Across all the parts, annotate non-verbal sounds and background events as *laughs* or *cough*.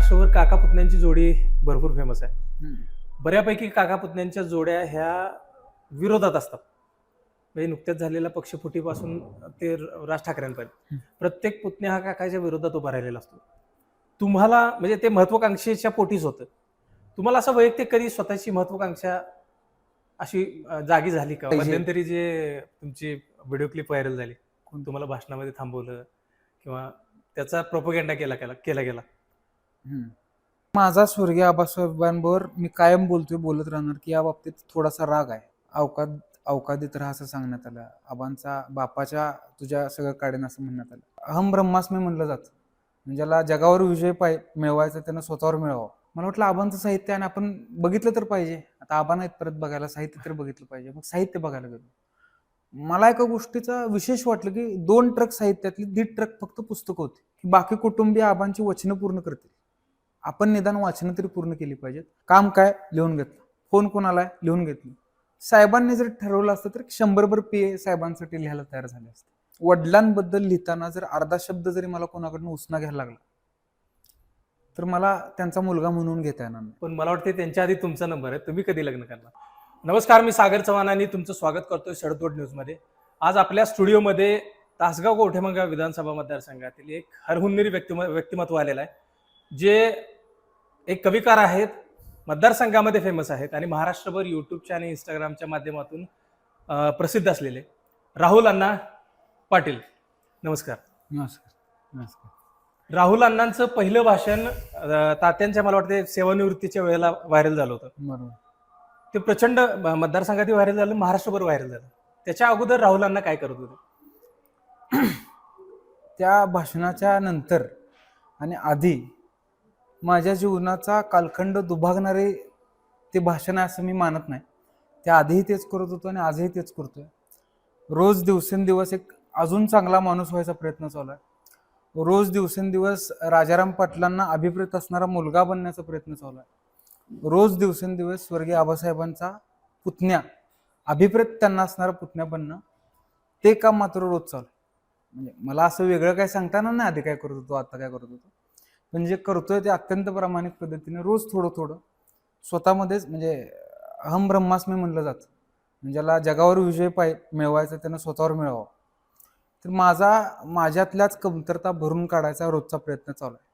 महाराष्ट्रभर काका पुतण्यांची जोडी भरपूर फेमस आहे. बऱ्यापैकी काका पुतण्यांच्या जोड्या ह्या विरोधात असतात. म्हणजे नुकत्याच झालेल्या पक्षफुटीपासून ते राज ठाकरेंपर्यंत. प्रत्येक पुतण्या हा काकाच्या विरोधात उभा राहिलेला असतो. तुम्हाला म्हणजे ते महत्वाकांक्षेच्या पोटीच होतं. तुम्हाला असं वैयक्तिक कधी स्वतःची महत्वाकांक्षा अशी जागी झाली का. मध्यंतरी जे तुमची व्हिडिओ क्लिप व्हायरल झाली कोण तुम्हाला भाषणामध्ये थांबवलं किंवा त्याचा प्रोपोगेंडा केला केला केला गेला. माझा स्वर्गीय आबासाहेबांवर मी कायम बोलतोय बोलत राहणार की या बाबतीत थोडासा राग आहे. अवकाद अवकादित राहा असं सांगण्यात आलं. आबांचा बापाच्या तुझ्या सगळं काढेन असं म्हणण्यात आलं. अहम ब्रह्मास्मी म्हणलं जातं. म्हणजे ज्याला जगावर विजय पाय मिळवायचा त्यांना स्वतःवर मिळवावं मला वाटलं आबांचं साहित्य आणि आपण बघितलं तर पाहिजे. आता आबा नाहीत परत बघायला साहित्य तर बघितलं पाहिजे. मग साहित्य बघायला गेलो. मला एका गोष्टीचा विशेष वाटलं की दोन ट्रक साहित्यातली दीड ट्रक फक्त पुस्तकं होती. बाकी कुटुंबीय आबांची वचनं पूर्ण करतील. आपण निदान वाचनं तरी पूर्ण केली पाहिजेत. काम काय? लिहून घेतलं. फोन कोणाला? आहे? लिहून घेतलं. साहेबांनी जर ठरवलं असतं तर शंभरभर पे साहेबांसाठी लिहायला तयार झाले असते. वडिलांबद्दल लिहिताना जर अर्धा शब्द जरी मला कोणाकडनं उसना घ्यायला लागला तर मला त्यांचा मुलगा म्हणून घेता येणार नाही. पण मला वाटते त्यांच्या आधी तुमचा नंबर आहे. तुम्ही कधी लग्न करणार? नमस्कार मी सागर चव्हाण आणि तुमचं स्वागत करतोय शरदोड न्यूजमध्ये. आज आपल्या स्टुडिओमध्ये तासगाव गोठेमंगा विधानसभा मतदारसंघातील एक हरहुन्नरी व्यक्तिम व्यक्तिमत्व आलेलं आहे. जे एक कविकार आहेत मतदारसंघामध्ये फेमस आहेत आणि महाराष्ट्रभर युट्यूबच्या आणि इंस्टाग्रामच्या माध्यमातून प्रसिद्ध असलेले राहुल अण्णा पाटील. नमस्कार. नमस्कार. नमस्कार. राहुल अण्णांचं पहिलं भाषण तात्यांच्या मला वाटते सेवानिवृत्तीच्या वेळेला व्हायरल झालं होतं. बरोबर. ते प्रचंड मतदारसंघातही व्हायरल झालं महाराष्ट्रभर व्हायरल झालं. त्याच्या अगोदर राहुलांना काय करत होते? *clears throat* त्या भाषणाच्या नंतर आणि आधी माझ्या जीवनाचा कालखंड दुभागणारे ते भाषण आहे असं मी मानत नाही. ते आधीही तेच करत होतो आणि आजही तेच करतोय. रोज दिवसेंदिवस एक अजून चांगला माणूस व्हायचा प्रयत्न चालू आहे. रोज दिवसेंदिवस राजाराम पाटलांना अभिप्रेत असणारा मुलगा बनण्याचा प्रयत्न चालू आहे. रोज दिवसेंदिवस स्वर्गीय आबासाहेबांचा पुतण्या अभिप्रेत त्यांना असणारा पुतण्या बनणं ते काम मात्र रोज चालू आहे. म्हणजे मला असं वेगळं काय सांगताना नाही आधी काय करत होतो आता काय करत होतो. पण जे करतोय ते अत्यंत प्रामाणिक पद्धतीने रोज थोडं थोडं. स्वतःमध्येच म्हणजे अहम ब्रह्मास्मी म्हणलं जातं. म्हणजे ज्याला जगावर विजय पाय मिळवायचा त्यानं स्वतःवर मिळवावं तर माझा माझ्यातल्याच कमतरता भरून काढायचा रोजचा प्रयत्न चालू आहे.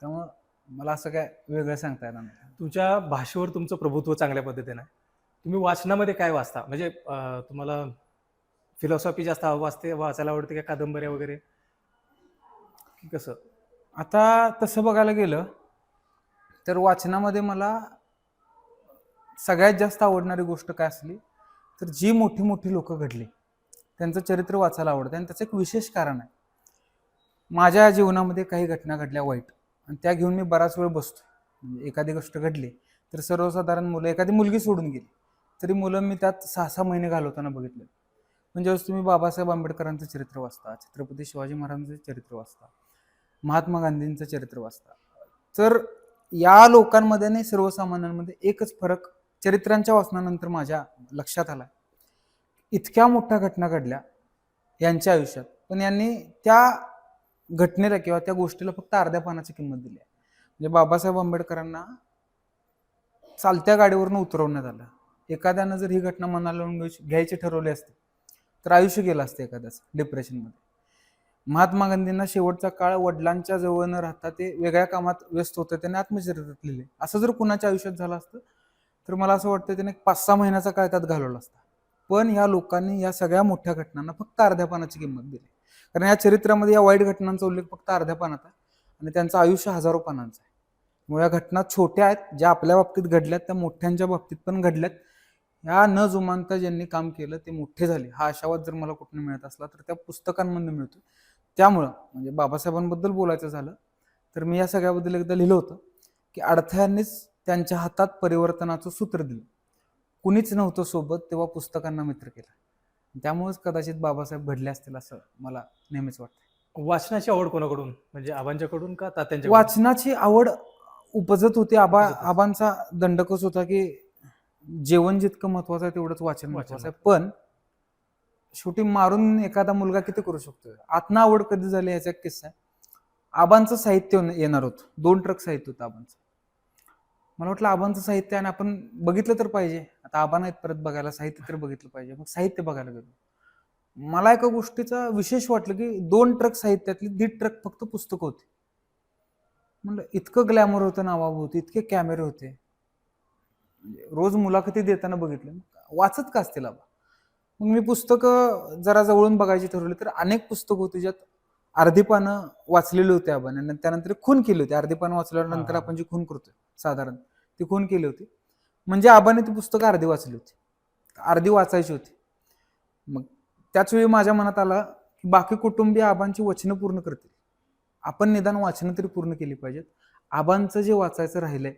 त्यामुळं मला असं काय वेगळं सांगता येणार नाही. तुमच्या भाषेवर तुमचं प्रभुत्व चांगल्या पद्धतीनं आहे. तुम्ही वाचनामध्ये काय वाचता? म्हणजे तुम्हाला फिलॉसॉफी जास्त वाचते वाचायला आवडते का कादंबऱ्या वगैरे? कसं? आता तसं बघायला गेलं तर वाचनामध्ये मला सगळ्यात जास्त आवडणारी गोष्ट काय असली तर जी मोठी मोठी लोकं घडली त्यांचं चरित्र वाचायला आवडतं आणि त्याचं एक विशेष कारण आहे. माझ्या जीवनामध्ये काही घटना घडल्या वाईट आणि त्या घेऊन मी बराच वेळ बसतो म्हणजे एखादी गोष्ट घडली तर सर्वसाधारण मुलं एखादी मुलगी सोडून गेली तरी मुलं मी त्यात सहा सहा महिने घालवताना बघितले म्हणजे तुम्ही बाबासाहेब आंबेडकरांचं चरित्र वाचता छत्रपती शिवाजी महाराजांचं चरित्र वाचता महात्मा गांधींचं चरित्र वाचता. तर या लोकांमध्ये आणि सर्वसामान्यांमध्ये एकच फरक चरित्रांच्या वाचनानंतर माझ्या लक्षात आला इतक्या मोठ्या घटना घडल्या यांच्या आयुष्यात. पण यांनी त्या घटनेला किंवा त्या गोष्टीला फक्त अर्ध्या पानाची किंमत दिली आहे. म्हणजे बाबासाहेब आंबेडकरांना चालत्या गाडीवरनं उतरवण्यात आलं. एखाद्यानं जर ही घटना मनाला लावून घ्यायची- घ्यायची ठरवली असते तर आयुष्य गेलं असतं एखाद्याचं डिप्रेशनमध्ये महात्मा गांधींना शेवटचा काळ वडिलांच्या जवळ न राहता ते वेगळ्या कामात व्यस्त होते त्याने आत्मचरित्रात लिहिले. असं जर कुणाच्या आयुष्यात झालं असतं तर मला असं वाटतं त्याने एक पाच सहा महिन्याचा काळ त्यात घालवला असता. पण या लोकांनी या सगळ्या मोठ्या घटनांना फक्त अर्ध्या पानाची किंमत दिली. कारण या चरित्रामध्ये या वाईट घटनांचा उल्लेख फक्त अर्ध्या पानात आहे आणि त्यांचं आयुष्य हजारो पानांचं आहे. मुळे या घटना छोट्या आहेत ज्या आपल्या बाबतीत घडल्यात त्या मोठ्यांच्या बाबतीत पण घडल्यात. ह्या न जुमानता ज्यांनी काम केलं ते मोठे झाले. हा आशावाद जर मला कुठून मिळत असला तर त्या पुस्तकांमधून मिळतो त्यामुळं म्हणजे बाबासाहेबांबद्दल बोलायचं झालं तर मी या सगळ्याबद्दल एकदा लिहिलं होतं की अडथळ्यांनीच त्यांच्या हातात परिवर्तनाचं सूत्र दिलं. कुणीच नव्हतं सोबत तेव्हा पुस्तकांना मित्र केला. त्यामुळेच कदाचित बाबासाहेब घडले असतील असं मला नेहमीच वाटतं वाचनाची आवड कोणाकडून? म्हणजे आबांच्याकडून का तात्यांच्या वाचनाची आवड उपजत होती. आबा. आबांचा दंडकच होता की जेवण जितकं महत्वाचं आहे तेवढंच वाचन वाचन महत्वाचं आहे. पण शेवटी मारून एखादा मुलगा किती करू शकतो आतना आवड कधी झाली ह्याचा एक किस्सा? आबांचं साहित्य येणार होतं. दोन ट्रक साहित्य होतं आबांचं. मला वाटलं आबांचं साहित्य आणि आपण बघितलं तर पाहिजे. आता आबा नाहीत परत बघायला. साहित्य तर बघितलं पाहिजे. मग साहित्य बघायला गेलो. मला एका गोष्टीचा विशेष वाटलं की दोन ट्रक साहित्यातली दीड ट्रक फक्त पुस्तकं होती. म्हणलं इतकं ग्लॅमर होतं नावाभोवती इतके कॅमेरे होते. म्हणजे रोज मुलाखती देताना बघितलं. वाचत का असतील आबा? मग मी पुस्तकं जरा जवळून बघायची ठरवली तर अनेक पुस्तकं होती ज्यात अर्धी पानं वाचलेली होती आपण. आणि त्यानंतर खून केली होती. अर्धी पानं वाचल्यानंतर. आपण जी खून करतोय साधारण ती खून केली होती. म्हणजे आबाने ती पुस्तकं अर्धी वाचली होती. अर्धी वाचायची होती. मग त्याच वेळी माझ्या मनात आला की बाकी कुटुंबीय आबांची वचनं पूर्ण करतील. आपण निदान वाचनं तरी पूर्ण केली पाहिजेत. आबांचं जे वाचायचं राहिलंय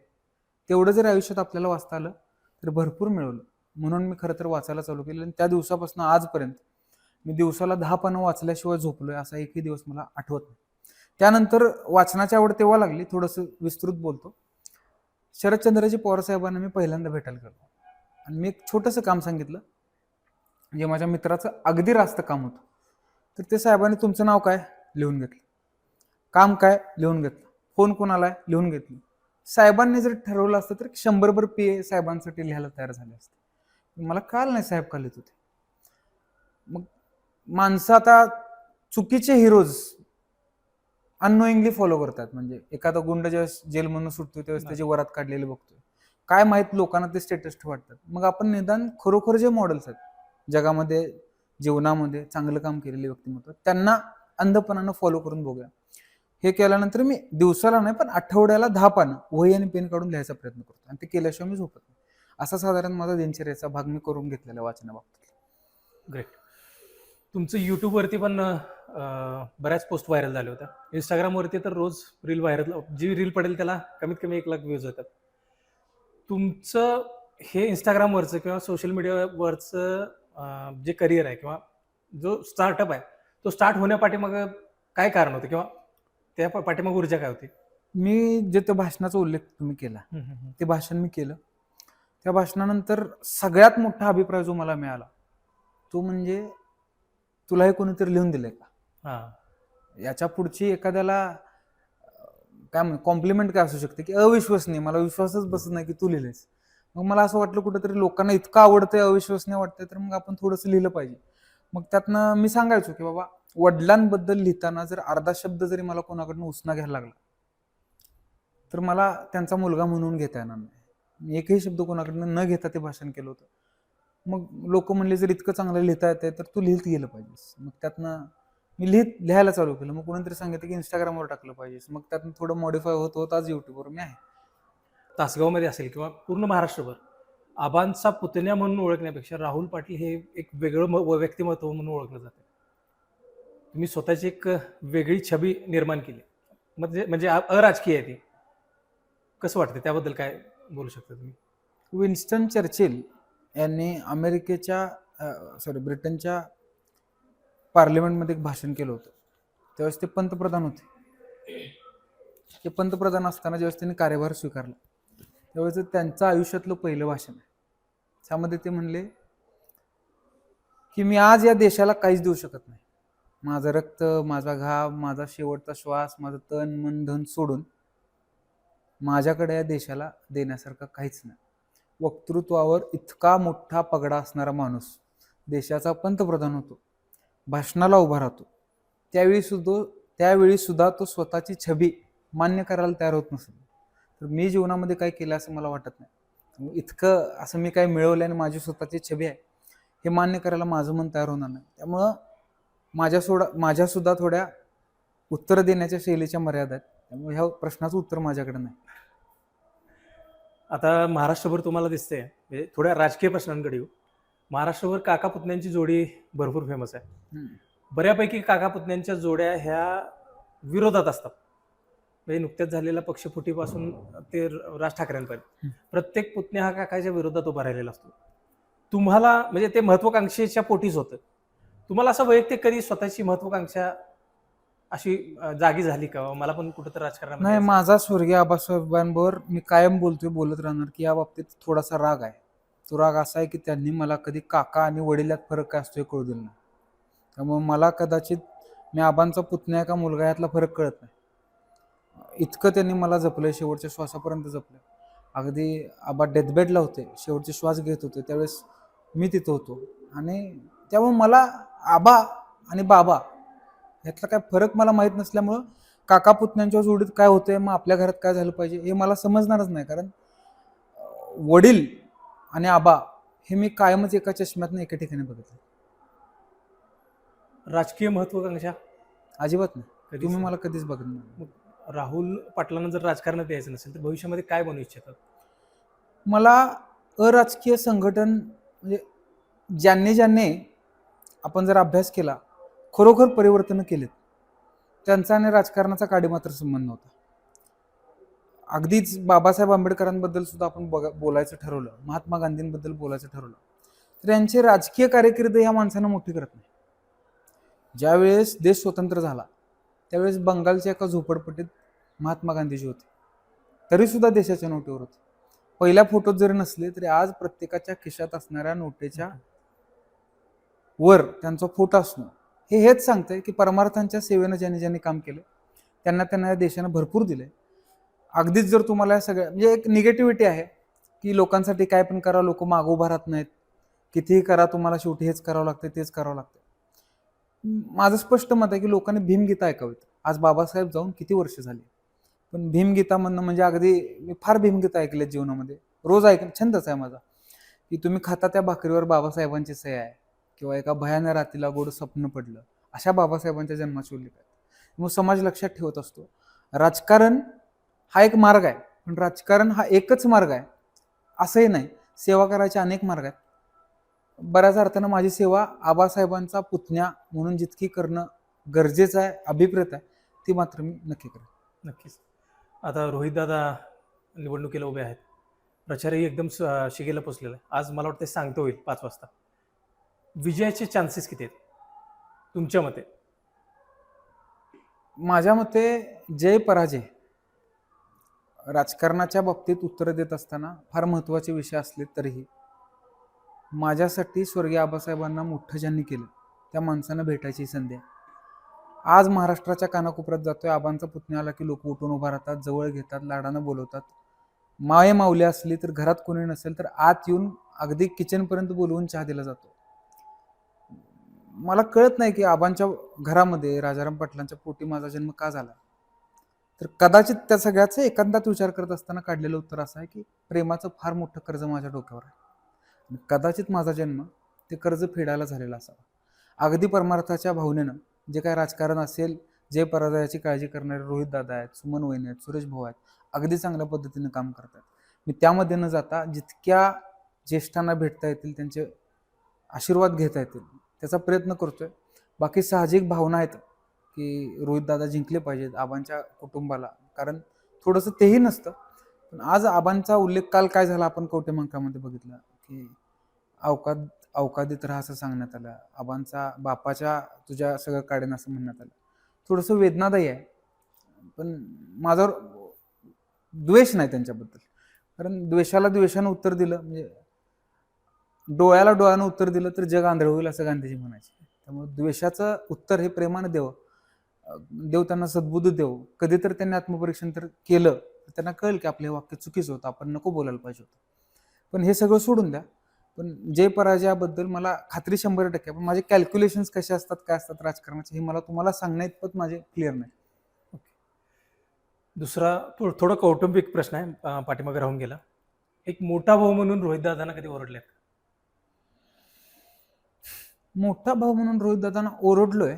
तेवढं जर आयुष्यात आपल्याला वाचता आलं तर भरपूर मिळवलं. म्हणून मी खरं तर वाचायला चालू केलं आणि त्या दिवसापासून आजपर्यंत मी दिवसाला दहा पानं वाचल्याशिवाय झोपलोय असा एकही दिवस मला आठवत नाही. त्यानंतर वाचनाची आवड तेव्हा लागली थोडंसं विस्तृत बोलतो. शरदचंद्रजी पवार साहेबांना मी पहिल्यांदा भेटायला गेलो. आणि मी एक छोटंसं काम सांगितलं जे माझ्या मित्राचं अगदी रास्त काम होतं. तर ते साहेबांनी तुमचं नाव काय? लिहून घेतलं. काम काय? लिहून घेतलं. फोन कोणाला आहे? लिहून घेतलं. साहेबांनी जर ठरवलं असतं तर शंभरभर पी ए साहेबांसाठी लिहायला तयार झाले असते. मला काल नाही साहेब खालीत होते. मग माणसं आता चुकीचे हिरोज अननोईंगली फॉलो करतात. म्हणजे एखादा गुंड ज्यावेळेस जेलमधून सुटतो त्यावेळेस त्याची वरात काढलेले बघतोय. काय माहीत लोकांना ते स्टेटस वाटतात. मग आपण निदान खरोखर जे मॉडेल्स आहेत जगामध्ये जीवनामध्ये चांगलं काम केलेले व्यक्तिमत्व त्यांना अंधपणानं फॉलो करून बघूया. हे केल्यानंतर मी दिवसाला नाही पण आठवड्याला दहा पानं वही आणि पेन काढून लिहायचा प्रयत्न करतो. आणि ते केल्याशिवाय मी झोपत असा साधारण माझा दिनचर्याचा भाग मी करून घेतलेला वाचनाबाबतीत ग्रेट तुमचं यूट्यूबवरती पण बऱ्याच पोस्ट व्हायरल झाल्या होत्या. इंस्टाग्रामवरती तर रोज रील व्हायरल जी रील पडेल त्याला कमीत कमी एक लाख व्ह्यूज होतात. तुमचं हे इंस्टाग्रामवरचं किंवा सोशल मीडियावरचं जे करिअर आहे किंवा जो स्टार्टअप आहे तो स्टार्ट होण्यापाठीमाग काय कारण होतं किंवा त्या पाठीमाग ऊर्जा काय होती? मी जे त्या भाषणाचा उल्लेख तुम्ही केला ते भाषण मी केलं. त्या भाषणानंतर सगळ्यात मोठा अभिप्राय जो मला मिळाला तो म्हणजे तुला हे कोणीतरी लिहून दिलंय का? हा. याच्या पुढची एखाद्याला काय म्हण कॉम्प्लिमेंट काय असू शकते की अविश्वसनीय? मला विश्वासच बसत नाही की तू लिहिलेस मग मला असं वाटलं कुठेतरी लोकांना इतकं आवडतंय अविश्वसनीय वाटतंय तर मग आपण थोडंसं लिहिलं पाहिजे. मग त्यातनं मी सांगायचो की बाबा वडिलांबद्दल लिहिताना जर अर्धा शब्द जरी मला कोणाकडनं उसना घ्यायला लागला तर मला त्यांचा मुलगा म्हणून घेता येणार नाही. मी एकही शब्द कोणाकडनं न घेता ते भाषण केलं होतं. मग लोक म्हणले जर इतकं चांगलं लिहिता येते तर तू लिहित गेलं पाहिजेस. मग त्यातनं मी लिहित लिहायला चालू केलं. मग कोणीतरी सांगितलं की इंस्टाग्रामवर टाकलं पाहिजेस. मग त्यातनं थोडं मॉडिफाय होत होत आज युट्यूबवर मी आहे. तासगावमध्ये असेल किंवा पूर्ण महाराष्ट्रभर आबांचा पुतण्या म्हणून ओळखण्यापेक्षा राहुल पाटील हे एक वेगळं म- व- व्यक्तिमत्व म्हणून ओळखलं जातं. तुम्ही स्वतःची एक वेगळी छबी निर्माण केली. म्हणजे म्हणजे अ- अराजकीय आहे ती. कसं वाटतं त्याबद्दल काय बोलू शकता तुम्ही. विन्स्टन चर्चिल यांनी अमेरिकेच्या सॉरी ब्रिटनच्या पार्लिमेंटमध्ये एक भाषण केलं होतं. त्यावेळेस ते पंतप्रधान होते. ते पंतप्रधान असताना ज्यावेळेस त्यांनी कार्यभार स्वीकारला त्यावेळेस त्यांचं आयुष्यातलं पहिलं भाषण आहे. त्यामध्ये ते म्हणले की मी आज या देशाला काहीच देऊ शकत नाही. माझं रक्त माझा घाम माझा शेवटचा श्वास माझं तन मन धन सोडून माझ्याकडे या देशाला देण्यासारखं काहीच नाही. वक्तृत्वावर इतका मोठा पगडा असणारा माणूस देशाचा पंतप्रधान होतो भाषणाला उभा राहतो. त्यावेळी सुद्धा त्यावेळी सुद्धा तो स्वतःची छबी मान्य करायला तयार होत नसेल. तर मी जीवनामध्ये काय केलं असं मला वाटत नाही. इतकं असं मी काय मिळवलं आणि माझी स्वतःची छबी आहे हे मान्य करायला माझं मन तयार होणार नाही. त्यामुळं माझ्या सोडा माझ्यासुद्धा थोड्या उत्तर देण्याच्या शैलीच्या मर्यादा आहेत. त्यामुळे ह्या प्रश्नाचं उत्तर माझ्याकडे नाही. आता महाराष्ट्रभर तुम्हाला दिसते म्हणजे थोड्या राजकीय प्रश्नांकडे येऊ. महाराष्ट्रभर काका पुतण्यांची जोडी भरपूर फेमस आहे. बऱ्यापैकी काका पुतण्यांच्या जोड्या ह्या विरोधात असतात. म्हणजे नुकत्याच झालेल्या पक्षफुटीपासून ते राज ठाकरेंपर्यंत. प्रत्येक पुतण्या हा काकाच्या विरोधात उभा राहिलेला असतो. तुम्हाला म्हणजे ते महत्वाकांक्षेच्या पोटीच होतं. तुम्हाला असं वैयक्तिक कधी स्वतःची महत्वाकांक्षा अशी जागी झाली का? मला पण कुठं तर राजकारणामध्ये नाही. माझा स्वर्गीय आबासाहेबांवर मी कायम बोलतोय बोलत राहणार की या बाबतीत थोडासा राग आहे. तो राग असा आहे की त्यांनी मला कधी काका आणि वडिलात फरक काय असतो हे कळू दिलं नाही. त्यामुळे मला कदाचित मी आबांचा पुतण्या का मुलगा यातला फरक कळत नाही. इतकं त्यांनी मला जपलं शेवटच्या श्वासापर्यंत जपलं अगदी आबा डेथबेडला होते शेवटचे श्वास घेत होते त्यावेळेस मी तिथं होतो. आणि त्यामुळे मला आबा आणि बाबा ह्यातला काय फरक मला माहीत नसल्यामुळं काका पुतण्यांच्या जोडीत काय होतंय मग आपल्या घरात काय झालं पाहिजे हे मला समजणारच नाही. कारण वडील आणि आबा हे मी कायमच एका चष्म्यातनं एका ठिकाणी बघितलं. राजकीय महत्वाकांक्षा अजिबात नाही. तुम्ही. मला कधीच बघितलं नाही. राहुल पाटलांना जर राजकारणात यायचं नसेल तर भविष्यामध्ये काय बनवू इच्छितात? मला अराजकीय संघटन म्हणजे ज्यांनी ज्यांनी आपण जर अभ्यास केला खरोखर परिवर्तन केलेत. त्यांचा आणि राजकारणाचा काडीमात्र संबंध होता. अगदीच बाबासाहेब आंबेडकरांबद्दल सुद्धा आपण बघा बोलायचं ठरवलं. महात्मा गांधींबद्दल बोलायचं ठरवलं. तर यांचे राजकीय कार्यकिर्द ह्या माणसानं मोठी करत नाही. ज्यावेळेस देश स्वतंत्र झाला त्यावेळेस बंगालच्या एका झोपडपट्टीत महात्मा गांधीजी होते. तरी सुद्धा देशाच्या नोटीवर होते. पहिल्या फोटोत जरी नसले तरी आज प्रत्येकाच्या खिशात असणाऱ्या नोटेच्या वर त्यांचा फोटो असणं हे हेच सांगतंय की परमार्थांच्या सेवेनं ज्यांनी ज्यांनी काम केलं त्यांना त्यांना या देशानं भरपूर दिलंय. अगदीच जर तुम्हाला या सगळ्या म्हणजे एक निगेटिव्हिटी आहे की लोकांसाठी काय पण करा लोक मागो राहत नाहीत. कितीही करा तुम्हाला शेवटी हेच करावं लागतं तेच करावं लागतं माझं स्पष्ट मत आहे की लोकांनी भीमगीता ऐकावीत. आज बाबासाहेब जाऊन किती वर्ष झाली? पण भीमगीता म्हणणं म्हणजे अगदी मी फार भीमगीता ऐकल्या जीवनामध्ये. रोज ऐक छंदच आहे माझा. की तुम्ही खाता त्या भाकरीवर बाबासाहेबांची सही आहे. किंवा एका भयान रातीला गोड स्वप्न पडलं अशा बाबासाहेबांच्या जन्माचे उल्लेख आहेत मग समाज लक्षात ठेवत असतो राजकारण हा एक मार्ग आहे पण राजकारण हा एकच मार्ग आहे असंही नाही. सेवा करायचे अनेक मार्ग आहेत. बऱ्याच अर्थानं माझी सेवा आबासाहेबांचा पुतण्या म्हणून जितकी करणं गरजेचं आहे अभिप्रेत आहे ती मात्र मी नक्की करेन. नक्कीच. आता रोहित दादा निवडणुकीला उभे आहेत. प्रचारही एकदम स- शिगेला पोचलेला आहे. आज मला वाटतं सांगतो होईल पाच वाजता. विजयाचे चान्सेस किती आहेत? तुमच्या मते. माझ्या मते जय पराजय. राजकारणाच्या बाबतीत उत्तरं देत असताना फार महत्त्वाचे विषय असले तरीही माझ्यासाठी स्वर्गीय आबासाहेबांना मोठं ज्यांनी केलं त्या माणसानं भेटायची संधी आहे. आज महाराष्ट्राच्या कानाकोपऱ्यात जातोय आबांचा पुतण्या आला की लोक उठून उभा राहतात जवळ घेतात लाडानं बोलवतात. माये माऊली असली तर घरात कोणी नसेल तर आत येऊन अगदी किचनपर्यंत बोलवून चहा दिला जातो. मला कळत नाही की आबांच्या घरामध्ये राजाराम पाटलांच्या पोटी माझा जन्म का झाला? तर कदाचित त्या सगळ्याचं एकांतात विचार करत असताना काढलेलं उत्तर असं आहे की प्रेमाचं फार मोठं कर्ज माझ्या डोक्यावर आहे. कदाचित माझा जन्म ते कर्ज फेडायला झालेला असावा. अगदी परमार्थाच्या भावनेनं जे काय राजकारण असेल जे पराजयाची काळजी करणारे रोहित दादा आहेत सुमन वहिनी आहेत सुरेश भाऊ आहेत अगदी चांगल्या पद्धतीनं काम करतात मी त्यामध्ये न जाता जितक्या ज्येष्ठांना भेटता येतील त्यांचे आशीर्वाद घेता येतील त्याचा प्रयत्न करतोय. बाकी साहजिक भावना आहेत की रोहित दादा जिंकले पाहिजेत आबांच्या कुटुंबाला. कारण थोडंसं तेही नसतं. पण आज आबांचा उल्लेख काल काय झाला आपण कवटेमंकामध्ये बघितलं की अवकाद अवकादित राहा असं सांगण्यात आलं. आबांचा बापाच्या तुझ्या सगळं काढेन असं म्हणण्यात आलं. थोडंसं वेदनादायी आहे. पण माझावर द्वेष नाही त्यांच्याबद्दल. कारण द्वेषाला द्वेषानं उत्तर दिलं. म्हणजे डोळ्याला डोळ्यानं उत्तर दिलं तर जग आंधळ होईल असं गांधीजी म्हणायचे. त्यामुळे द्वेषाचं उत्तर हे प्रेमानं देव देव त्यांना सद्बुद्ध देव. कधी तर त्यांनी आत्मपरीक्षण तर केलं तर त्यांना कळेल की आपलं हे वाक्य चुकीचं होतं आपण नको बोलायला पाहिजे होतं. पण हे सगळं सोडून द्या. पण जय पराजयाबद्दल मला खात्री शंभर टक्के पण माझे कॅल्क्युलेशन्स कसे असतात काय असतात राजकारणाचे हे मला तुम्हाला सांगण्या इतपत माझे क्लिअर नाही. दुसरा थो- थोडा कौटुंबिक प्रश्न आहे पाठीमागे राहून गेला. एक मोठा भाऊ म्हणून रोहित दादांना कधी ओरडले मोठा भाऊ म्हणून रोहित दादांना ओरडलोय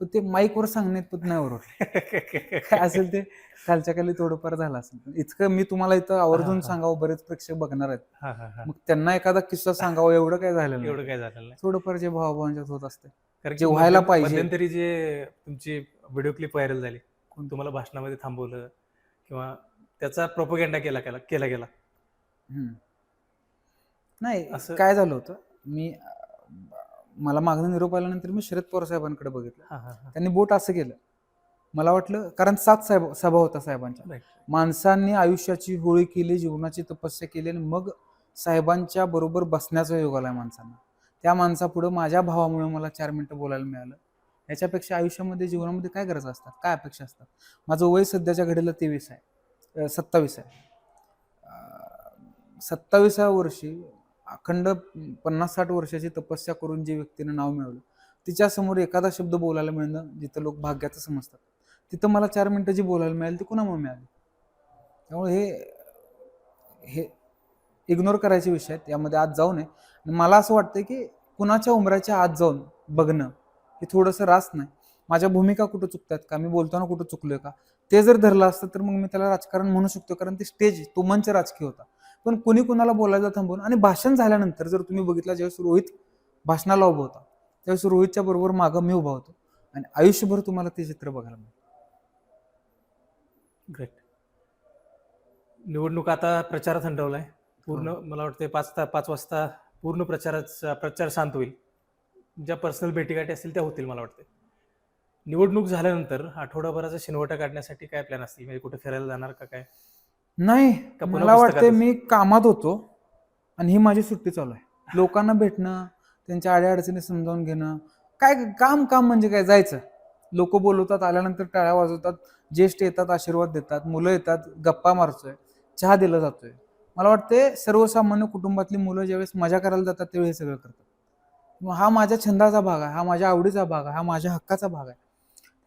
पण ते माईकवर सांगण्यात पण नाही ओरडले. काय असेल ते खालच्या खाली थोडंफार झालं असेल. इतकं मी तुम्हाला इथं आवर्जून. सांगावं बरेच प्रेक्षक बघणार आहेत. हा हा हा. मग त्यांना एखादा किस्सा सांगावा एवढं काय झालं नाही. एवढं काय झालेलं थोडंफार जे भावाभावांच्यात होत असते. जे व्हायला पाहिजे. मध्यंतरी जे तुमची व्हिडिओ क्लिप व्हायरल झाली कोण तुम्हाला भाषणामध्ये थांबवलं किंवा त्याचा प्रोपोगेंडा केला केला केला गेला. नाही असं- काय झालं होतं? मी मला मागणं निरोप आल्यानंतर मी शरद पवार साहेबांकडे बघितलं. त्यांनी बोट असं केलं. मला वाटलं कारण सात साहेब सभा होता साहेबांच्या. माणसांनी आयुष्याची होळी केली जीवनाची तपस्या केली आणि मग साहेबांच्या बरोबर बसण्याचा योग आलाय माणसांना. त्या माणसापुढं माझ्या भावामुळे मला चार मिनिटं बोलायला मिळालं. याच्यापेक्षा आयुष्यामध्ये जीवनामध्ये काय गरज असतात? काय अपेक्षा असतात? माझं वय सध्याच्या घडीला तेवीस आहे. सत्तावीस आहे. सत्ताविसाव्या वर्षी अखंड पन्नास साठ वर्षाची तपस्या करून जे व्यक्तीनं नाव मिळवलं तिच्यासमोर एखादा शब्द बोलायला मिळणं जिथं लोक भाग्याचं समजतात. तिथं मला चार मिनटं जी बोलायला मिळाली ती कुणामुळे मिळाली? त्यामुळे हे हे इग्नोर करायचे विषय आहेत यामध्ये आज जाऊ नये. आणि मला असं वाटतं की कुणाच्या उमराच्या आत जाऊन बघणं हे थोडंसं रास नाही. माझ्या भूमिका कुठं चुकतात का? मी बोलताना कुठं चुकलोय का? ते जर धरलं असतं तर मग मी त्याला राजकारण म्हणू शकतो कारण ते स्टेज तो मंच राजकीय होता. पण कुणी कुणाला बोलायला थांबवून आणि भाषण झाल्यानंतर जर तुम्ही बघितलं ज्यावेळेस रोहित भाषणाला उभा होता त्यावेळेस रोहितच्या बरोबर मागं मी उभा होतो. आणि आयुष्यभर तुम्हाला ते चित्र बघायला मिळेल ग्रेट निवडणूक आता प्रचार थंडवलाय पूर्ण हो. मला वाटते पाच ता पाच वाजता पूर्ण प्रचाराचा प्रचार शांत होईल. ज्या पर्सनल भेटीगाठी असतील त्या होतील मला वाटते निवडणूक झाल्यानंतर आठवडाभराचा शिनवटा काढण्यासाठी काय प्लॅन असतील? म्हणजे कुठे फिरायला जाणार का काय? नाही का पुन्हा मला वाटतं पुस्तकातच? मी कामात होतो आणि ही माझी सुट्टी चालू आहे. लोकांना भेटणं त्यांच्या अडीअडचणी समजावून घेणं काय काम काम म्हणजे काय? जायचं. लोक बोलवतात आल्यानंतर टाळ्या वाजवतात ज्येष्ठ येतात आशीर्वाद देतात मुलं येतात गप्पा मारतोय चहा दिला जातोय. मला वाटते सर्वसामान्य कुटुंबातली मुलं ज्यावेळेस मजा करायला जातात त्यावेळी हे सगळं करतात. मग हा माझ्या छंदाचा भाग आहे हा माझ्या आवडीचा भाग आहे हा माझ्या हक्काचा भाग आहे.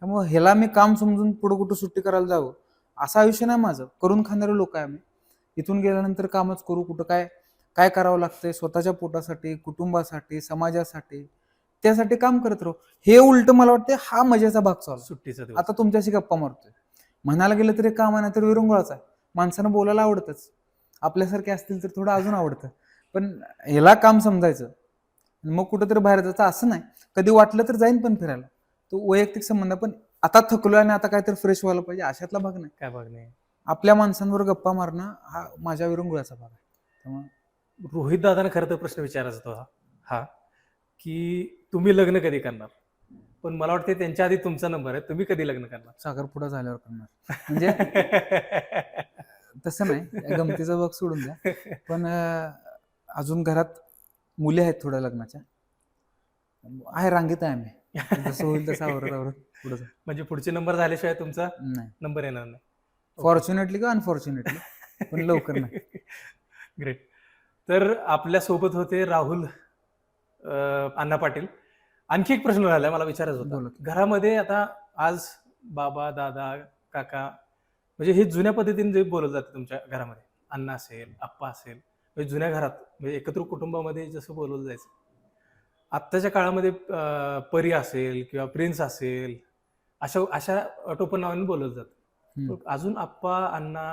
त्यामुळे ह्याला मी काम समजून पुढं कुठं सुट्टी करायला जावं असं आयुष्य नाही माझं. करून खाणारे लोक आहे आम्ही. इथून गेल्यानंतर कामच करू कुठं काय काय करावं लागतंय स्वतःच्या पोटासाठी कुटुंबासाठी समाजासाठी. त्यासाठी काम करत राहू. हे उलट मला वाटतं हा मजेचा भाग चालू. सुट्टीचा आता तुमच्याशी गप्पा मारतोय. म्हणायला गेलं तरी काम आहे तर विरंगुळाच आहे. माणसानं बोलायला आवडतच. आपल्यासारखे असतील तर थोडं अजून आवडतं. पण ह्याला काम समजायचं. मग कुठंतरी बाहेर जायचं असं नाही. कधी वाटलं तर जाईन पण फिरायला. तो वैयक्तिक संबंध. पण आता थकलोय आणि आता काहीतरी फ्रेश व्हायला पाहिजे अशातला भाग नाही. काय भाग नाही. आपल्या माणसांवर गप्पा मारणं हा माझ्या विरंगुळ्याचा भाग आहे. त्यामुळे रोहित दादाने खरं तर प्रश्न विचारायचा होता हा. हा. की तुम्ही लग्न कधी करणार? पण मला वाटते त्यांच्या आधी तुमचा नंबर आहे तुम्ही कधी लग्न करणार? साखरपुडा झाल्यावर करणार. म्हणजे तसं नाही गमतीचा भाग सोडून द्या. पण अजून घरात मुली आहेत थोड्या लग्नाच्या. आहे रांगेत आहे आम्ही. जसं होईल तसं आवरत आवरत पुढे म्हणजे पुढचे नंबर झाल्याशिवाय तुमचा नाही. नंबर येणार नाही. फॉर्च्युनेटली का अनफॉर्च्युनेटली पण लवकर नाही. *laughs* ग्रेट तर आपल्यासोबत होते राहुल अं, अण्णा पाटील. आणखी एक प्रश्न राहिला मला विचारायचा बोला होता घरामध्ये आता आज बाबा दादा काका म्हणजे हे जुन्या पद्धतीने जे बोलत जाते तुमच्या घरामध्ये अण्णा असेल आप्पा असेल म्हणजे जुन्या घरात म्हणजे एकत्र कुटुंबामध्ये जसं बोलवलं जायचं. आत्ताच्या काळामध्ये अं, परी असेल किंवा प्रिन्स असेल अशा अशा टोपण नावाने बोलवलं जातं. अजून आप्पा अण्णा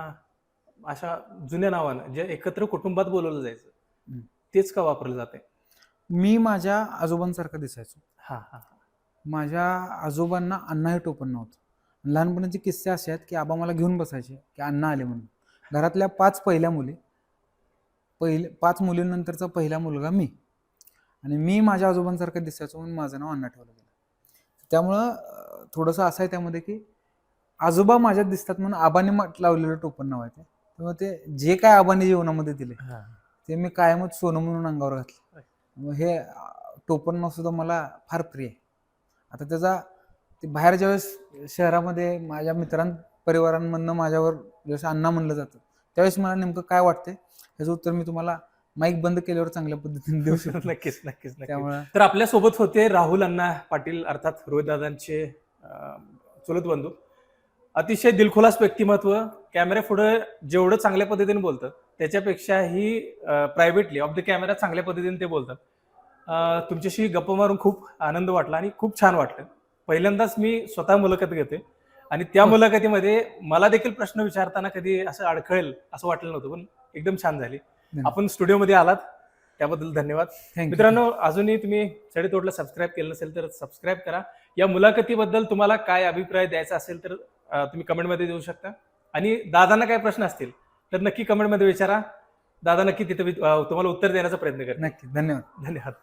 अशा जुन्या नावानं जे एकत्र कुटुंबात बोलवलं जायचं. तेच का वापरलं जाते मी माझ्या आजोबांसारखा दिसायचो. हा हा माझ्या आजोबांना अण्णा हे टोपण नव्हतं. लहानपणाचे किस्से असे आहेत की आबा मला घेऊन बसायचे की अण्णा आले म्हणून. घरातल्या पाच पहिल्या मुली पहिले पाच मुलींनंतरचा पहिला मुलगा मी. आणि मी माझ्या आजोबांसारखं दिसायचो म्हणून माझं नाव अण्णा ठेवलं गेलं. त्यामुळं थोडंसं असं आहे त्यामध्ये की आजोबा माझ्यात दिसतात म्हणून आबाने लावलेलं टोपण नाव आहे ते. त्यामुळे ते जे काय आबाने जीवनामध्ये दिले. ते मी कायमच सोनं म्हणून अंगावर घातलं. मग हे टोपण नाव सुद्धा मला फार प्रिय आहे. आता त्याचा ते बाहेर ज्यावेळेस शहरामध्ये माझ्या मित्रां परिवारांमधनं माझ्यावर जसं अण्णा म्हणलं जातं त्यावेळेस मला नेमकं काय वाटतंय ह्याचं उत्तर मी तुम्हाला माईक बंद केल्यावर चांगल्या पद्धतीने देऊ *laughs* शकतो. नक्कीच नक्कीच त्यामुळे तर आपल्यासोबत होते राहुल अण्णा पाटील अर्थात रोहित दादांचे अं, चुलत बंधू. अतिशय दिलखुलास व्यक्तिमत्व कॅमेरा पुढे जेवढं चांगल्या पद्धतीने बोलतात त्याच्यापेक्षाही प्रायव्हेटली ऑफ द कॅमेरा चांगल्या पद्धतीने ते बोलतात. तुमच्याशी गप्पा मारून खूप आनंद वाटला आणि खूप छान वाटलं. पहिल्यांदाच मी स्वतः मुलाखत घेते आणि त्या हो. मुलाखतीमध्ये मला देखील प्रश्न विचारताना कधी असं अडखळेल असं वाटलं नव्हतं पण एकदम छान झाली. आपण स्टुडिओमध्ये आलात. त्याबद्दल धन्यवाद. मित्रांनो अजूनही तुम्ही चढी तोडला सबस्क्राईब केलं नसेल तर सबस्क्राईब करा. या मुलाखतीबद्दल तुम्हाला काय अभिप्राय द्यायचा असेल तर तुम्ही कमेंटमध्ये देऊ शकता. आणि दादांना काय प्रश्न असतील तर नक्की कमेंटमध्ये विचारा. दादा नक्की तिथे तुम्हाला उत्तर देण्याचा प्रयत्न करतील नक्की. धन्यवाद. धन्यवाद.